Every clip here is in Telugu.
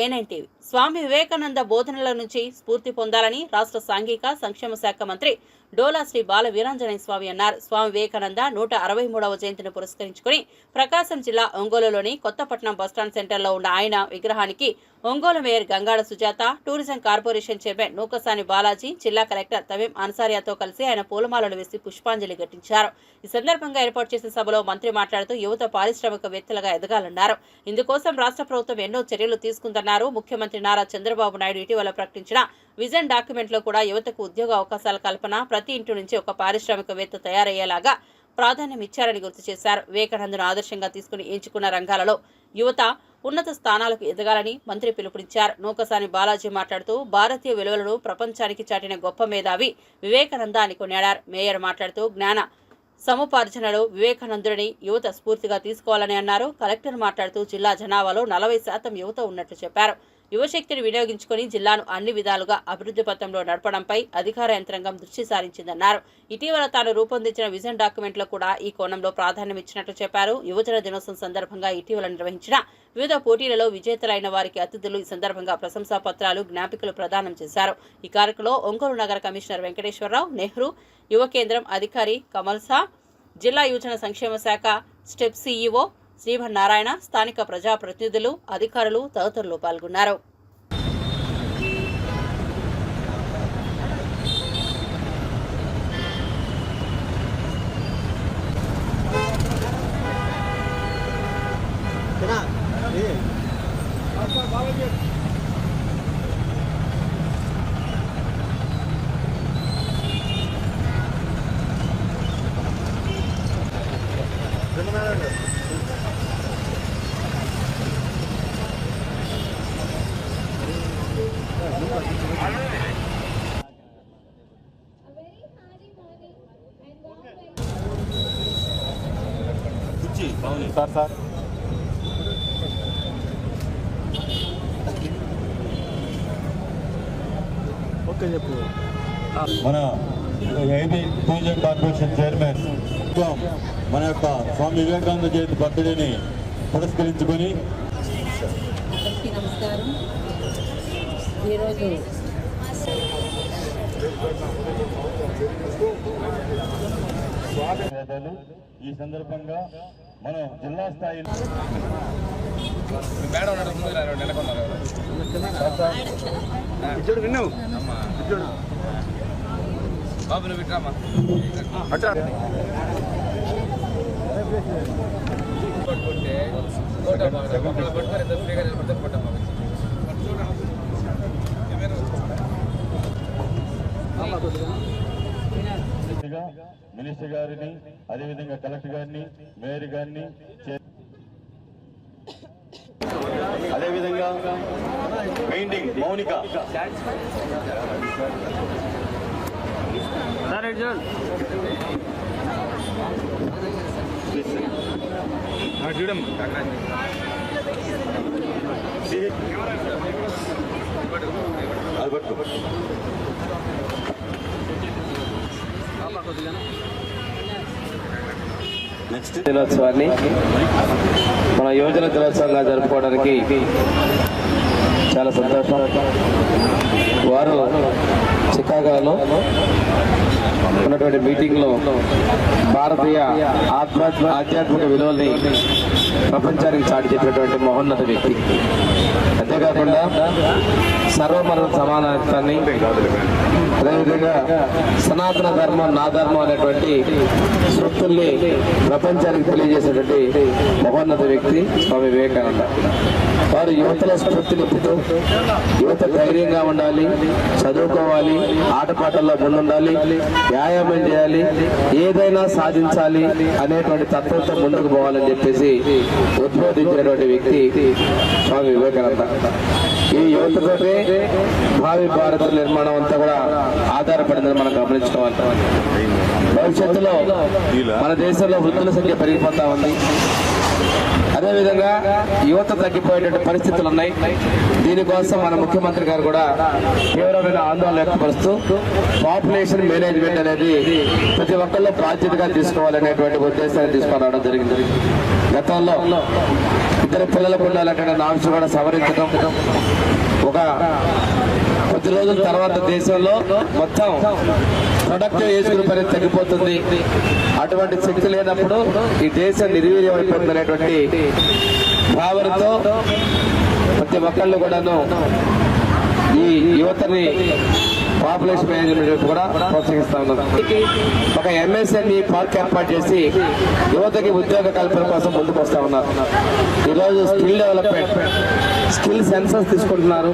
వెల్కమ్ స్వామి వివేకానంద బోధనల నుంచి స్ఫూర్తి పొందాలని రాష్ట్ర సాంఘిక సంక్షేమ శాఖ మంత్రి డోలా శ్రీ బాల వీరాంజనేయ స్వామి అన్నారు. స్వామి వివేకానంద నూట అరవై మూడవ జయంతిని పురస్కరించుకుని ప్రకాశం జిల్లా ఒంగోలులోని కొత్తపట్నం బస్టాండ్ సెంటర్లో ఉన్న ఆయన విగ్రహానికి Ongole mayor Gangada Sujatha tourism corporation chairman Nookasani Balaji జిల్లా కలెక్టర్ తమీం అన్సారియాతో కలిసి ఆయన పూలమాలలు వేసి పుష్పాంజలి ఘటించారు. ఈ సందర్భంగా ఏర్పాటు చేసిన సభలో మంత్రి మాట్లాడుతూ యువత పారిశ్రామికవేత్తలుగా ఎదగాలన్నారు. ఇందుకోసం రాష్ట్ర ప్రభుత్వం ఎన్నో చర్యలు తీసుకుందన్నారు. ముఖ్యమంత్రి నారా చంద్రబాబు నాయుడు ఇటీవల ప్రకటించిన విజన్ డాక్యుమెంట్లో కూడా యువతకు ఉద్యోగ అవకాశాల కల్పన ప్రతి ఇంటి నుంచి ఒక పారిశ్రామికవేత్త తయారయ్యేలాగా ప్రాధాన్యం ఇచ్చారని గుర్తు చేశారు. వివేకానందను ఆదర్శంగా తీసుకుని ఎంచుకున్న రంగాలలో యువత ఉన్నత స్థానాలకు ఎదగాలని మంత్రి పిలుపునిచ్చారు. నూకసాని బాలాజీ మాట్లాడుతూ భారతీయ విలువలను ప్రపంచానికి చాటిన గొప్ప మేధావి వివేకానంద అని కొనియాడారు. మేయర్ మాట్లాడుతూ జ్ఞాన సముపార్జనలో వివేకానందుడిని యువత స్ఫూర్తిగా తీసుకోవాలని అన్నారు. కలెక్టర్ మాట్లాడుతూ జిల్లా జనాభాలో నలభై శాతం యువత ఉన్నట్లు చెప్పారు. యువశక్తిని వినియోగించుకొని జిల్లాను అన్ని విధాలుగా అభివృద్ధి పథంలో నడపడంపై అధికార యంత్రాంగం దృష్టి సారించిందన్నారు. ఇటీవల తాను రూపొందించిన విజన్ డాక్యుమెంట్లో కూడా ఈ కోణంలో ప్రాధాన్యం ఇచ్చినట్లు చెప్పారు. యువజన దినోత్సవం సందర్భంగా ఇటీవల నిర్వహించిన వివిధ పోటీలలో విజేతలైన వారికి అతిథులు ఈ సందర్భంగా ప్రశంసా పత్రాలు జ్ఞాపికలు ప్రదానం చేశారు. ఈ కార్యక్రమంలో ఒంగోలు నగర కమిషనర్ వెంకటేశ్వరరావు నెహ్రూ యువ కేంద్రం అధికారి కమల్సా జిల్లా యువజన సంక్షేమ శాఖ స్టెప్ సీఈఓ శ్రీభన్నారాయణ స్థానిక ప్రజాప్రతినిధులు అధికారులు తదితరులు పాల్గొన్నారు. సార్ సార్ ఓకే చెప్పు మన ఏబీ టూరిజం కార్పొరేషన్ చైర్మన్ మన యొక్క స్వామి వివేకానంద జయంతి బర్త్డేని పురస్కరించుకొని నమస్కారం ఈరోజు. ఈ సందర్భంగా మనం జిల్లా స్థాయిలో ఇచ్చాడు విన్నావు బాబు నువ్వు విట్రామా అచ్చా కొట్టుకుంటే ఫోటో పట్టుకొని ఎంత ఫ్రీగా నిలబడితే ఫోటో పూర్తిగా మినిస్టర్ గారిని అదేవిధంగా కలెక్టర్ గారిని మేయర్ గారిని అదేవిధంగా పెయింటింగ్ మౌనిక. సరే చూడు అది పట్టుకో. నెక్స్ట్ దినోత్సవాన్ని మన యువజన దినోత్సవంగా జరుపుకోవడానికి చాలా సంతోషం. వారు చికాగోలో ఉన్నటువంటి మీటింగ్లో భారతీయ ఆధ్యాత్మ ఆధ్యాత్మిక విలువల్ని ప్రపంచానికి చాటి చెప్పినటువంటి మహోన్నత వ్యక్తి. అంతేకాకుండా సర్వమరణ సమానత్వాన్ని అదేవిధంగా సనాతన ధర్మం నా ధర్మం అనేటువంటి సృక్తుల్ని ప్రపంచానికి తెలియజేసేటువంటి మహోన్నత వ్యక్తి స్వామి వివేకానంద. వారు యువతల స్ఫూర్తి నింపుతూ యువత ధైర్యంగా ఉండాలి చదువుకోవాలి ఆటపాటల్లో ముందుండాలి వ్యాయామం చేయాలి ఏదైనా సాధించాలి అనేటువంటి తత్వంతో ముందుకు పోవాలని చెప్పేసి ఉద్బోధించినటువంటి వ్యక్తి స్వామి వివేకానంద. ఈ యువతతోటే భావి భారత నిర్మాణం అంతా కూడా ఆధారపడిందని మనం గమనించుకోవాలి. భవిష్యత్తులో మన దేశంలో వృద్ధుల సంఖ్య పెరిగిపోతా ఉంది. అదేవిధంగా యువత తగ్గిపోయేటువంటి పరిస్థితులు ఉన్నాయి దీనికోసం మన ముఖ్యమంత్రి గారు కూడా తీవ్రమైన ఆందోళన వ్యక్తపరుస్తూ పాపులేషన్ మేనేజ్మెంట్ అనేది ప్రతి ఒక్కళ్ళు బాధ్యతగా తీసుకోవాలనేటువంటి ఉద్దేశాన్ని తీసుకురావడం జరిగింది. గతంలో ఇద్దరు పిల్లలకు ఉండాలంటే నామ్స్ కూడా సవరించడం ఒక కొద్ది రోజుల తర్వాత దేశంలో మొత్తం ప్రొడక్టివ్ ఏజ్ గ్రూప్ అనేది తగ్గిపోతుంది. అటువంటి శక్తి లేనప్పుడు ఈ దేశం నిర్వీర్యం అయిపోతుంది అనేటువంటి భావనతో ప్రతి ఒక్కళ్ళు కూడాను ఈ యువతని పాపులేషన్ మేనేజ్మెంట్ కూడా ప్రోత్సహిస్తా ఉన్నారు ఒక ఎంఎస్ఎంఈ పార్క్ ఏర్పాటు చేసి యువతకి ఉద్యోగ కల్పన కోసం ముందుకు వస్తా ఉన్నారు. ఈరోజు స్కిల్ డెవలప్మెంట్ స్కిల్ సెన్సస్ తీసుకుంటున్నారు.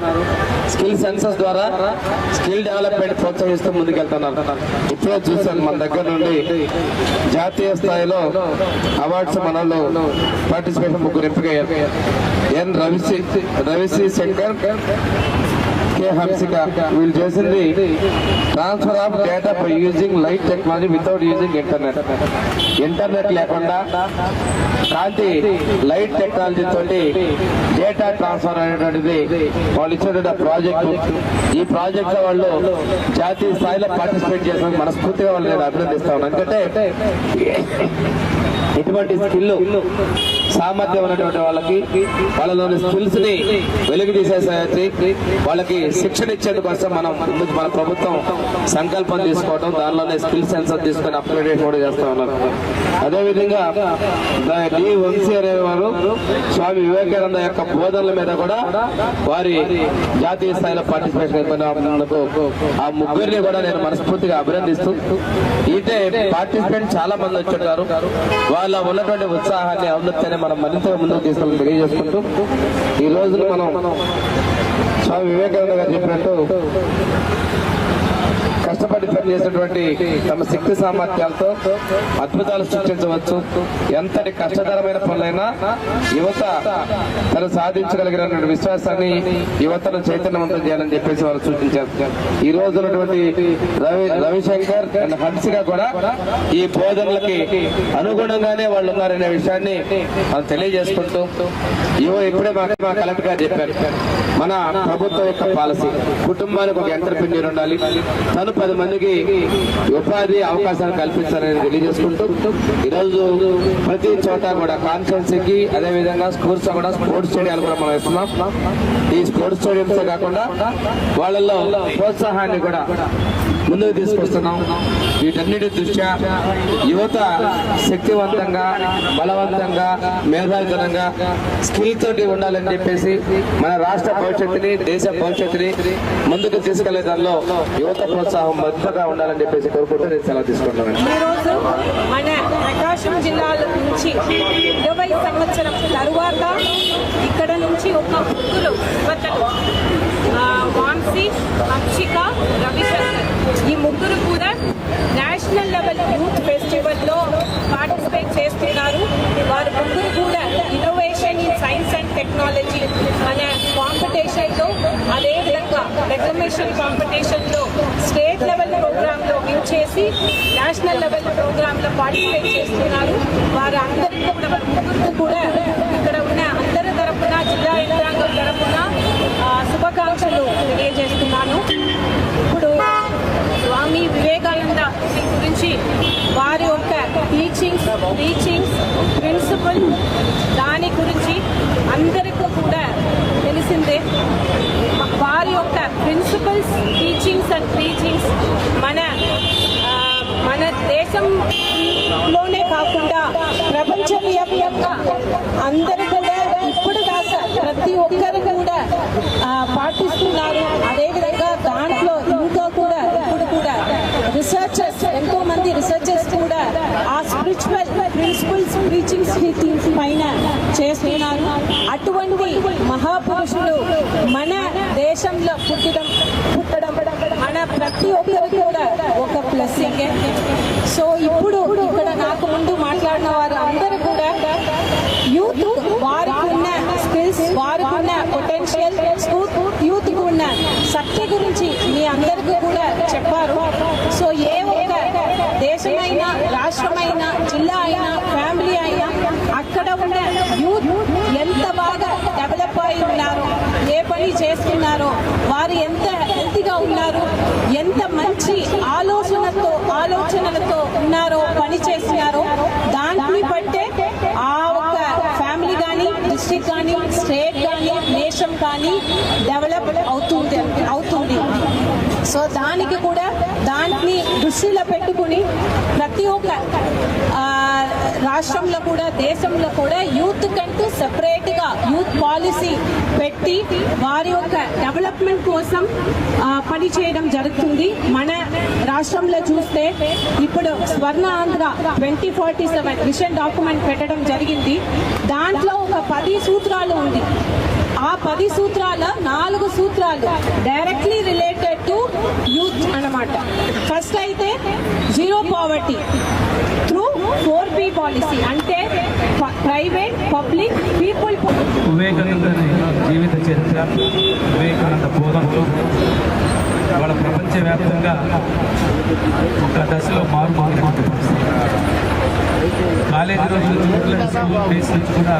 స్కిల్ సెన్సస్ ద్వారా స్కిల్ డెవలప్మెంట్ ప్రోత్సహిస్తూ ముందుకెళ్తున్నారు. ఇప్పుడే చూశాను మన దగ్గర నుండి జాతీయ స్థాయిలో అవార్డ్స్ మనలో పార్టిసిపేషన్ ముగ్గురు ఎంపికయ్యారు. ఎన్ రవిశ్రీ రవిశ్రీ శంకర్ కే హంసిక వీళ్ళు చేసింది transfer of data by using light technology without using internet internet లేకుండా కాంతి లైట్ టెక్నాలజీ తోటి డేటా ట్రాన్స్ఫర్ అనేటువంటిది వాళ్ళు ఇచ్చినటువంటి ప్రాజెక్ట్ ఈ ప్రాజెక్ట్లో వాళ్ళు జాతీయ స్థాయిలో పార్టిసిపేట్ చేసిన మనస్ఫూర్తిగా వాళ్ళు నేను అభినందిస్తా ఉన్నాను. ఎందుకంటే ఇటువంటి స్కిల్ సామర్థ్యం ఉన్నటువంటి వాళ్ళకి వాళ్ళలోని స్కిల్స్ని వెలుగు తీసేసరికి వాళ్ళకి శిక్షణ ఇచ్చేందు కోసం మనం మన ప్రభుత్వం సంకల్పం తీసుకోవడం దానిలోనే స్కిల్ సెన్సర్ తీసుకొని అప్గ్రేడేషన్ కూడా చేస్తా ఉన్నారు. అదేవిధంగా ద- డి వంశీ అనేవారు స్వామి వివేకానంద యొక్క బోధనల మీద కూడా వారి జాతీయ స్థాయిలో పార్టిసిపేషన్ అయిపోయినందుకు ఆ ముగ్గురిని కూడా నేను మనస్ఫూర్తిగా అభినందిస్తూ అయితే పార్టిసిపెంట్ చాలా మంది వచ్చుంటారు వాళ్ళ ఉన్నటువంటి ఉత్సాహాన్ని ఔన్నత్యాన్ని మనం మరింత ముందుకు తీసుకెళ్ళి తెలియజేసుకుంటూ ఈ రోజున మనం స్వామి వివేకానంద గారు చెప్పినట్టు కష్టపడి పనిచేసినటువంటి తమ శక్తి సామర్థ్యాలతో అద్భుతాలు సృష్టించవచ్చు. ఎంతటి కష్టతరమైన పనులైనా యువత తను సాధించగలిగినటువంటి విశ్వాసాన్ని యువతను చైతన్యవంతం చేయాలని చెప్పేసి వారు సూచించారు. ఈ రోజు ఉన్నటువంటి రవి రవిశంకర్ అండ్ హన్సిక కూడా ఈ బోధనలకి అనుగుణంగానే వాళ్ళు ఉన్నారనే విషయాన్ని మనం తెలియజేసుకుంటూ యువ ఇప్పుడే మా మా కలెక్టర్ గారు చెప్పారు. మన ప్రభుత్వం యొక్క పాలసీ కుటుంబానికి ఒక ఎంటర్ప్రెన్యూర్ ఉండాలి. తను పది మందికి ఉపాధి అవకాశాలు కల్పించాలని తెలియజేసుకుంటూ ఈరోజు ప్రతి చోట కూడా కాన్ఫరెన్స్కి అదే విధంగా స్కూల్స్లో కూడా స్పోర్ట్స్ స్టేడియాలు కూడా మనం ఇస్తున్నాం ఈ స్పోర్ట్స్ స్టేడియంస్ కాకుండా వాళ్ళల్లో ప్రోత్సాహాన్ని కూడా ముందుకు తీసుకొస్తున్నాం. వీటన్నిటి దృష్ట్యా యువత శక్తివంతంగా బలవంతంగా మేధావితనంగా స్కిల్ తోటి ఉండాలని చెప్పేసి మన రాష్ట్ర భవిష్యత్తుని దేశ భవిష్యత్తుని ముందుకు తీసుకెళ్ళే దానిలో యువత ప్రోత్సాహం మెత్తగా ఉండాలని చెప్పేసి కోరుకుంటూ నేను సెలవు తీసుకుంటున్నాను. ఈరోజు మన ప్రకాశం జిల్లా నుంచి ఇరవై సంవత్సరం తరువాత ఇక్కడ నుంచి ఒక ముగ్గురు యువతలు వాన్సి అక్షిక రవిశంకర్ ఈ ముగ్గురు కూడా నేషనల్ లెవెల్ యూత్ ఫెస్టివల్లో పార్టిసిపేట్ చేస్తున్నారు. వారు ముగ్గురు కూడా innovation in science and technology అనే కాంపిటీషన్లో అదేవిధంగా రెకమేషన్ కాంపిటీషన్లో స్టేట్ లెవెల్ ప్రోగ్రాంలో విన్ చేసి నేషనల్ లెవెల్ ప్రోగ్రాంలో పార్టిసిపేట్ చేస్తున్నారు. వారు అందరికీ కూడా వారి ముగ్గురికి కూడా ఇక్కడ ఉన్న అందరి తరపున జిల్లా యంత్రాంగం తరపున శుభాకాంక్షలు తెలియజేస్తున్నాను ఇప్పుడు స్వామి వివేకానంద శ్రీ గురించి వారి యొక్క టీచింగ్స్ టీచింగ్స్ ప్రిన్సిపల్ దాని గురించి అందరికీ కూడా తెలిసిందే. వారి యొక్క ప్రిన్సిపల్స్ టీచింగ్స్ అండ్ టీచింగ్స్ మన మన దేశంలోనే కాకుండా ప్రపంచం యొక్క అందరి కూడా ఇప్పుడు దాకా ప్రతి ఒక్కరు కూడా పాటిస్తున్నారు అదేవిధంగా దాంట్లో ఇంకా కూడా ఇప్పుడు కూడా రీసెర్చర్స్ ఎంతో మంది రీసెర్చర్స్ కూడా ఆ స్పిరిచువల్ ప్రిన్సిపల్స్ టీచింగ్స్ టీచింగ్స్ పైన చేస్తున్నారు. అటువంటి మహాపురుషులు మన దేశంలో పుట్టడం పుట్టడం మన ప్రతి ఒక్కరికి కూడా ఒక ప్లస్సింగ్ సో ఇప్పుడు ఇక్కడ నాకు ముందు మాట్లాడిన వారు అందరూ కూడా యూత్ వారికి ఉన్న స్కిల్స్ వారికి ఉన్న పొటెన్షియల్ యూత్ ఉన్న శక్తి గురించి మీ అందరికీ కూడా చెప్పారు సో ఏ ఒక్క దేశమైనా అక్కడ ఉన్న యూత్ ఎంత బాగా డెవలప్ అయి ఉన్నారు ఏ పని చేస్తున్నారో వారు ఎంత హెల్తీగా ఉన్నారు ఎంత మంచి ఆలోచనతో ఆలోచనలతో ఉన్నారో పని చేస్తున్నారో. దాన్ని బట్టే ఆ ఒక ఫ్యామిలీ కానీ డిస్ట్రిక్ట్ కానీ స్టేట్ కానీ నేషన్ కానీ డెవలప్ అవుతుంది అవుతుంది. సో దానికి కూడా దాన్ని దృష్టిలో పెట్టుకుని ప్రతి ఒక్క రాష్ట్రంలో కూడా దేశంలో కూడా యూత్ కంటూ సెపరేట్గా యూత్ పాలసీ పెట్టి వారి యొక్క డెవలప్మెంట్ కోసం పనిచేయడం జరుగుతుంది. మన రాష్ట్రంలో చూస్తే ఇప్పుడు Swarna Andhra twenty forty seven mission document పెట్టడం జరిగింది. దాంట్లో ఒక పది సూత్రాలు ఉంది. ఆ పది సూత్రాల నాలుగు సూత్రాలు డైరెక్ట్లీ రిలేటెడ్ టు యూత్ అన్నమాట. ఫస్ట్ అయితే zero poverty through four P policy అంటే ప్రైవేట్ పబ్లిక్ పీపుల్ వివేకానంద జీవిత చరిత్ర వివేకానంద బోధనలు వాళ్ళ ప్రపంచవ్యాప్తంగా ఒక దశలో మారు మారు మారు కాలేజీ రోజుల నుంచి స్కూల్ డేస్ నుంచి కూడా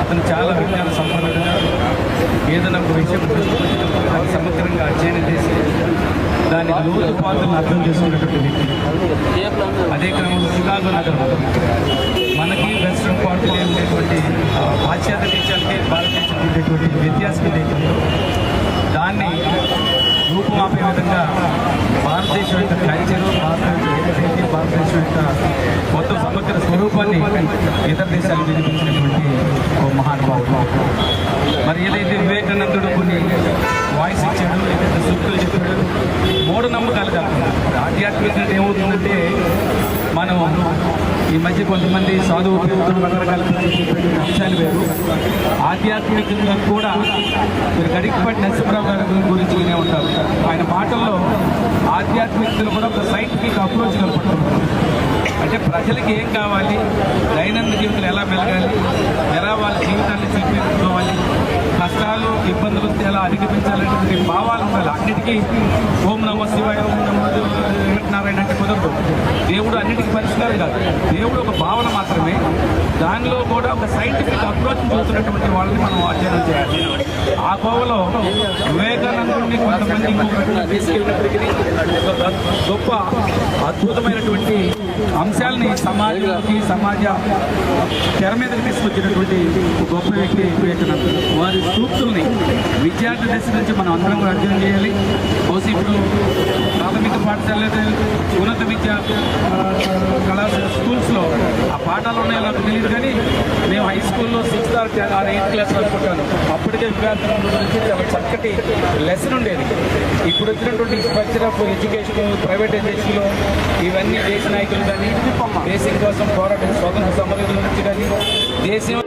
అతను చాలా విజ్ఞాన సంపన్నంగా ఏదైనా ఒక విషయం దాన్ని సమగ్రంగా అధ్యయనం చేసి దాని లోతుపాతులను అర్థం చేసుకున్నటువంటి వ్యక్తి. అదే క్రమంలో చికాగో నగరం మనకి వెస్ట్రన్ పార్టీలో ఉండేటువంటి పాశ్చాత్య దేశాలకి భారతదేశంలో ఉండేటువంటి వ్యత్యాసం ఏదైతే ఉందో దాన్ని రూపుమాపే విధంగా భారతదేశం యొక్క కల్చర్ భారతదేశం ఏదైతే భారతదేశం యొక్క మొత్తం సమగ్ర స్వరూపాన్ని ఇతర దేశాలు వినిపించినటువంటి ఓ మహానుభావుడు. మరి ఏదైతే వివేకానందుడు కొన్ని వాయిస్ ఇచ్చాడు ఏదైతే సూక్తులు చెప్పాడు మూఢనమ్మకాలు కాకుండా ఆధ్యాత్మికంగా ఏమవుతుందంటే మనం ఈ మధ్య కొంతమంది సాధువు ఉపయోగులు రకరకాల అంశాలు వేరు. ఆధ్యాత్మికంగా కూడా మీరు గడికపట్టి నరసింహరావు గారి గురించి వినే ఉంటారు. ఆయన మాటల్లో ఆధ్యాత్మికతలు కూడా ఒక సైంటిఫిక్ అప్రోచ్ కనపడుతున్నారు అంటే ప్రజలకి ఏం కావాలి? దైనందిన జీవితంలో ఎలా మెలగాలి? ఎలా వాళ్ళ జీవితాన్ని చూపించుకోవాలి కష్టాలు ఇబ్బందులు వస్తే ఎలా అధిగమించాలనేటువంటి భావాలు ఉండాలి. అన్నిటికీ ఓం నమ శివాయ ఓం నమో నారాయణ అంటే కుదరదు దేవుడు అన్నిటికీ పరిష్కారం కాదు. దేవుడు ఒక భావన మాత్రమే. దానిలో కూడా ఒక సైంటిఫిక్ అప్రోచ్ చూస్తున్నటువంటి వాళ్ళని మనం అధ్యయనం చేయాలి. ఆ కోవలో వివేకానందుడిని కొంతమంది తీసుకెళ్ళినప్పటికీ ఒక గొప్ప అద్భుతమైనటువంటి అంశాలని సమాజంలోకి సమాజ తెర మీద తీసుకొచ్చినటువంటి గొప్ప వ్యక్తి వివేకానందుడు వారి సూక్తుల్ని విద్యార్థి దశ నుంచి మనం అందరం కూడా అధ్యయనం చేయాలి. బహుశా ఇప్పుడు ప్రాథమిక పాఠశాల ఉన్నత విద్య కళాశాల స్కూల్స్లో ఆ పాఠాలు ఉన్నాయో నాకు తెలియదు కానీ మేము హై స్కూల్లో sixth or or eighth class అనుకుంటాను అప్పటికే విద్యార్థుల చాలా చక్కటి లెసన్ ఉండేది. ఇప్పుడు వచ్చినటువంటి స్ట్రక్చర్ ఆఫ్ ఎడ్యుకేషన్ ప్రైవేటైజేషన్లో ఇవన్నీ దేశ నాయకులు కానీ దేశం కోసం పోరాటం స్వాతంత్ర సమరకుల నుంచి కానీ దేశం